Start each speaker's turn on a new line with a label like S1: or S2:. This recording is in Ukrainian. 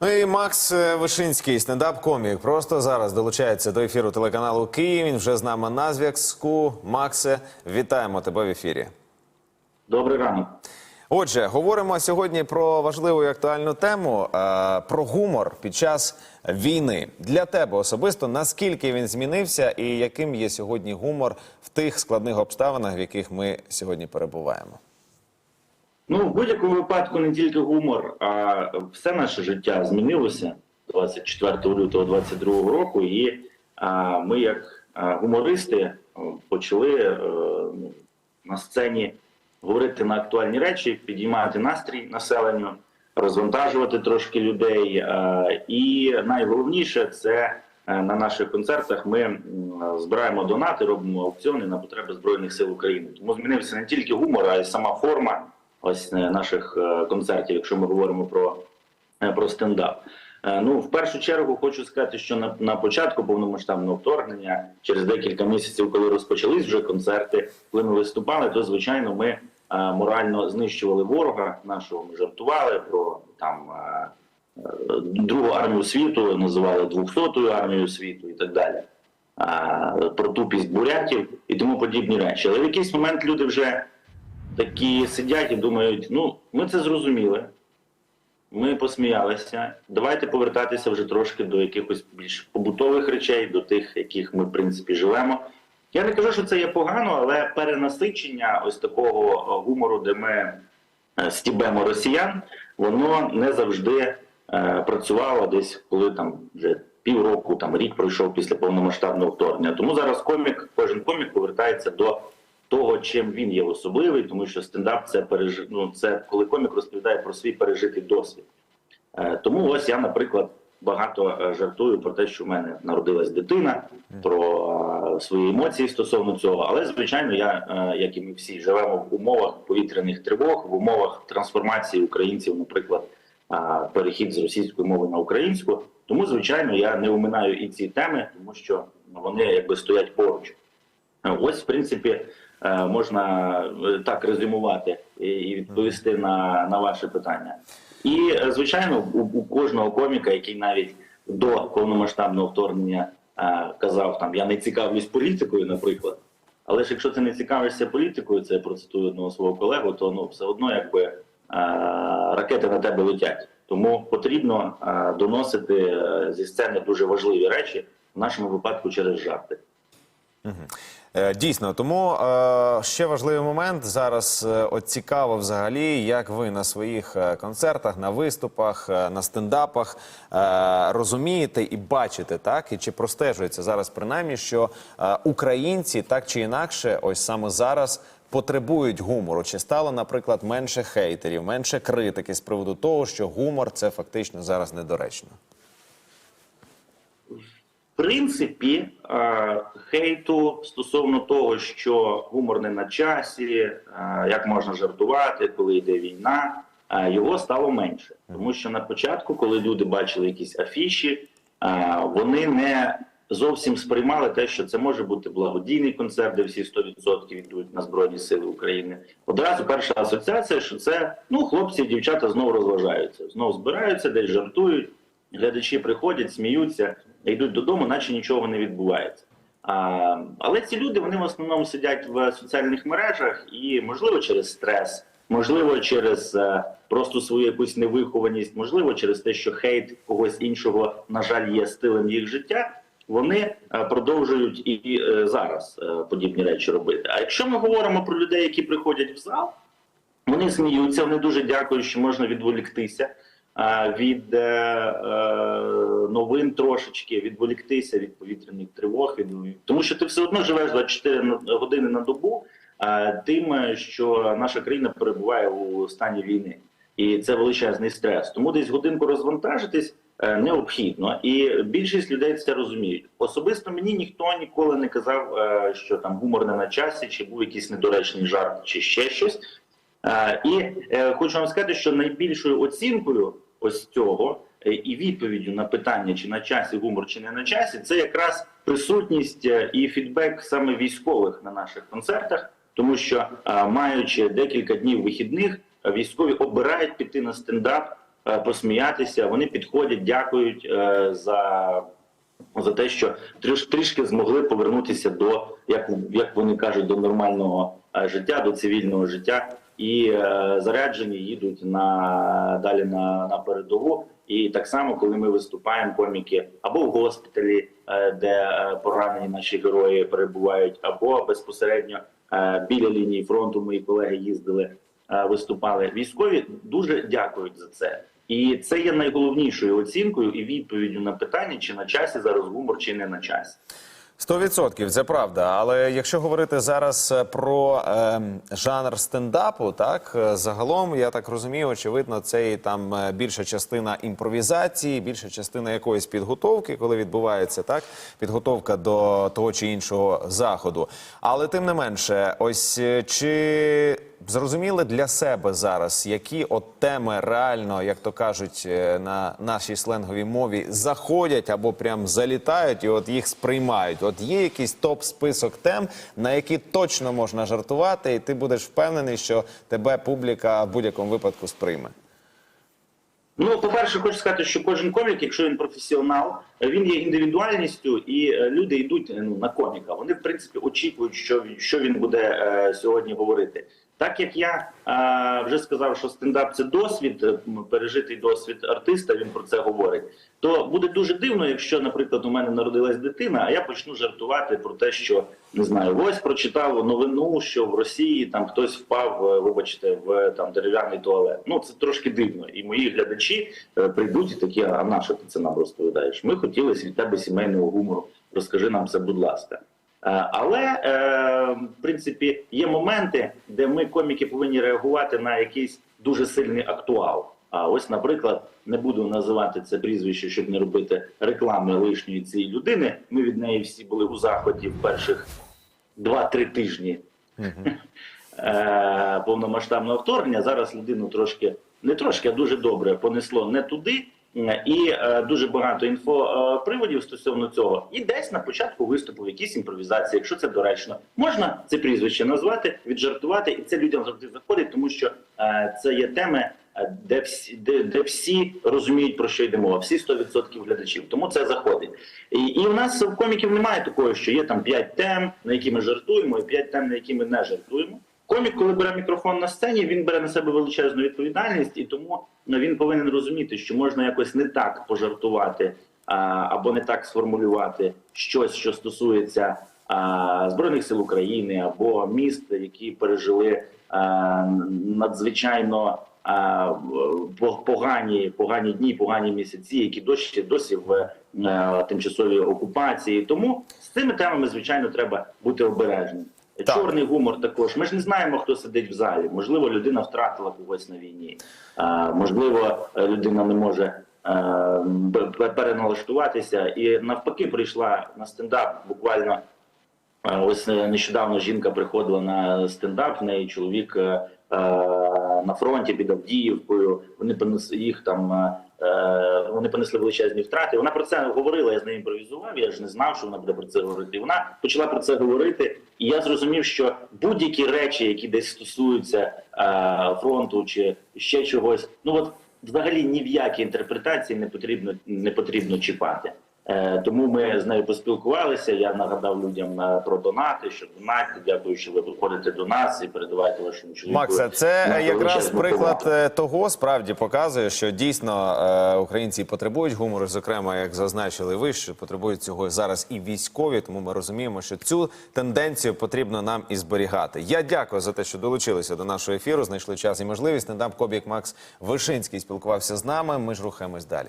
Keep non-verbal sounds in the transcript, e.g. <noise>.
S1: Ну і Макс е, Вишинський, стендап-комік, просто зараз долучається до ефіру телеканалу Київ. Він вже з нами на зв'язку. Максе, вітаємо тебе в ефірі.
S2: Добрий ранок.
S1: Отже, говоримо сьогодні про важливу і актуальну тему е, про гумор під час війни. Для тебе особисто наскільки він змінився, і яким є сьогодні гумор в тих складних обставинах, в яких ми сьогодні перебуваємо?
S2: Ну, в будь-якому випадку не тільки гумор, а все наше життя змінилося 24 лютого 22 року. І а, ми, як а, гумористи, почали е, ну, на сцені говорити на актуальні речі, підіймати настрій населенню, розвантажувати трошки людей. Е, і найголовніше це е, на наших концертах ми м, збираємо донати, робимо аукціони на потреби збройних сил України. Тому змінився не тільки гумор, а й сама форма ось е, наших е, концертів, якщо ми говоримо про, е, про стендап. Ну, в першу чергу хочу сказати, що на, на початку повномасштабного вторгнення, через декілька місяців, коли розпочались вже концерти, коли ми виступали, то звичайно ми е, морально знищували ворога нашого. Ми жартували про там е, другу армію світу, називали 200-ю армією світу і так далі. Е, Про тупість бурятів і тому подібні речі. Але в якийсь момент люди вже такі сидять і думають: ну, ми це зрозуміли, ми посміялися. Давайте повертатися вже трошки до якихось більш побутових речей, до тих, яких ми в принципі живемо. Я не кажу, що це є погано, але перенасичення ось такого е, гумору, де ми е, стібемо росіян, воно не завжди е, працювало десь, коли там вже півроку, там рік пройшов після повномасштабного вторгнення. Тому зараз комік, кожен комік повертається до того, чим він є особливий, тому що стендап це переж... ну, це коли комік розповідає про свій пережитий досвід. Е, тому ось я, наприклад, багато е, жартую про те, що в мене народилась дитина, про е, свої емоції стосовно цього. Але звичайно, я, як і ми всі, живемо в умовах повітряних тривог, в умовах трансформації українців, наприклад, перехід з російської мови на українську. Тому, звичайно, я не оминаю і ці теми, тому що вони якби стоять поруч. Ось, в принципі, можна е, так резюмувати і- відповісти на, на ваше питання. І, е, звичайно, у, у кожного коміка, який навіть до повномасштабного вторгнення е, казав, там я не цікавлюсь політикою, наприклад. Але ж якщо ти не цікавишся політикою, це я процитую одного свого колегу, то ну все одно якби е, ракети на тебе летять. Тому потрібно е, доносити е, зі сцени дуже важливі речі, в нашому випадку через жарти.
S1: Е, Дійсно, тому е, ще важливий момент зараз. е, От цікаво взагалі, як ви на своїх концертах, на виступах, на стендапах розумієте і бачите, так і чи простежується зараз, принаймні, що українці так чи інакше, ось саме зараз. Потребують гумору, чи стало, наприклад, менше хейтерів, менше критики з приводу того, що гумор це фактично зараз недоречно.
S2: Принципі, е, хейту стосовно того, що гумор не на часі, е, як можна жартувати, коли йде війна, е, його стало менше. Тому що на початку, коли люди бачили якісь афіші, вони не зовсім сприймали те, що це може бути благодійний концерт, де всі 100% йдуть на Збройні Сили України. Одразу перша асоціація, що це ну, хлопці і дівчата знову розважаються, знову збираються, десь жартують. Глядачі приходять, сміються, йдуть додому, наче нічого не відбувається. А, але ці люди вони в основному сидять в соціальних мережах і, можливо, через стрес, можливо, через е, просто свою якусь невихованість, можливо, через те, що хейт когось іншого, на жаль, є стилем їх життя. Вони е, продовжують і, і е, зараз подібні речі робити. А якщо ми говоримо про людей, які приходять в зал, вони сміються, вони дуже дякують, що можна відволіктися а, від е, е, новин трошечки, відволіктися від повітряних тривог, від тому що ти все одно живеш 24 на- години на добу, тим, що наша країна перебуває у стані війни, і це величезний стрес. Тому десь годинку розвантажитись. е, Необхідно, і більшість людей це розуміють. Особисто мені ніхто ніколи не казав, що там гумор не на часі, чи був якийсь недоречний жарт, чи ще щось. І хочу вам сказати, що найбільшою оцінкою ось цього е, і відповіддю на питання, чи на часі гумор, чи не на часі, це якраз присутність е, і фідбек саме військових на наших концертах, тому що е, маючи декілька днів вихідних, військові обирають піти на стендап посміятися. Вони підходять, дякують за. За те, що тріш, трішки змогли повернутися до, як, як вони кажуть, до нормального життя, до цивільного життя, і е, заряджені їдуть на далі на, на передову. І так само, коли ми виступаємо коміки або в госпіталі, е, де е, поранені наші герої перебувають, або безпосередньо біля лінії фронту, мої колеги їздили, виступали. Військові дуже дякують за це. І це є найголовнішою оцінкою і відповіддю на питання, чи на часі зараз гумор, чи не на часі.
S1: Сто відсотків, це правда. Але якщо говорити зараз е, про е, жанр стендапу, так е, загалом я так розумію, очевидно, це і там е, більша частина імпровізації, більша частина якоїсь підготовки, коли відбувається так підготовка до того чи іншого заходу. Але тим не менше, ось чи зрозуміли для себе зараз, які от теми реально, як то кажуть е, на нашій сленговій мові, заходять або прям залітають, і от їх сприймають. От є якийсь топ-список тем, на які точно можна жартувати, і ти будеш впевнений, що тебе публіка в будь-якому випадку сприйме.
S2: Ну, по-перше, хочу сказати, що кожен комік, якщо він професіонал, він є індивідуальністю, і е, люди йдуть е, ну, на коміка. Вони, в принципі, очікують, що, що він буде е, сьогодні говорити. Так як я е, вже сказав, що стендап це досвід, е, пережитий досвід артиста, він про це говорить. То буде дуже дивно, якщо, наприклад, у мене народилась дитина, а я почну жартувати про те, що не знаю, ось прочитав новину, що в Росії там хтось впав, е, вибачте, в там дерев'яний туалет. Ну це трошки дивно. І мої глядачі е, прийдуть і такі, а на що ти це нам розповідаєш? Ми хотіли від тебе сімейного гумору. Розкажи нам це, будь ласка. Е, Але е, в принципі є моменти, де ми коміки повинні реагувати на якийсь дуже сильний актуал. А ось, наприклад, не буду називати це прізвище, щоб не робити реклами лишньої цієї людини. Ми від неї всі були у заході в перших 2-3 тижні <laughs> е, повномасштабного вторгнення. Зараз людину трошки не трошки, а дуже добре понесло не туди. Е, І е, дуже багато інфоприводів стосовно цього. І десь на початку виступу в якійсь імпровізації, якщо це доречно, можна це прізвище назвати, віджартувати, і це людям завжди заходить, тому що е, це є теми, е, де всі, де, де всі розуміють про що йде мова, всі 100% глядачів. Тому це заходить. І, і у нас в коміків немає такого, що є там 5 тем, на які ми жартуємо, і 5 тем, на які ми не жартуємо. Комік, коли бере мікрофон на сцені, він бере на себе величезну відповідальність, і тому він повинен розуміти, що можна якось не так пожартувати або не так сформулювати щось, що стосується збройних сил України або міст, які пережили надзвичайно погані, погані дні, погані місяці, які досі досі в е, тимчасовій окупації. Тому з цими темами, звичайно, треба бути обережним.
S1: Так.
S2: Чорний гумор також. Ми ж не знаємо, хто сидить в залі. Можливо, людина втратила когось на війні. А, можливо, людина не може а, переналаштуватися. І навпаки, прийшла на стендап буквально. Е, Ось е, нещодавно жінка приходила на стендап. В неї чоловік е, е, на фронті під Авдіївкою. Вони понесли їх там. е, Вони понесли величезні втрати. Вона про це говорила. Я з нею імпровізував. Я ж не знав, що вона буде про це говорити. Вона почала про це говорити, і я зрозумів, що будь-які речі, які десь стосуються е, фронту чи ще чогось, ну от взагалі ні в які інтерпретації не потрібно не потрібно чіпати. Е, Тому ми з нею поспілкувалися. Я нагадав людям е, про донати, що донати. Дякую, що ви виходите до нас і передавайте вашому чоловіку.
S1: Макса, це якраз приклад
S2: повагу.
S1: е, того, справді показує, що дійсно українці потребують гумору, зокрема, як зазначили ви, що потребують цього зараз і військові. Тому ми розуміємо, що цю тенденцію потрібно нам і зберігати. Я дякую за те, що долучилися до нашого ефіру. Знайшли час і можливість. Стендап Кобік Макс Вишинський спілкувався з нами. Ми ж рухаємось далі.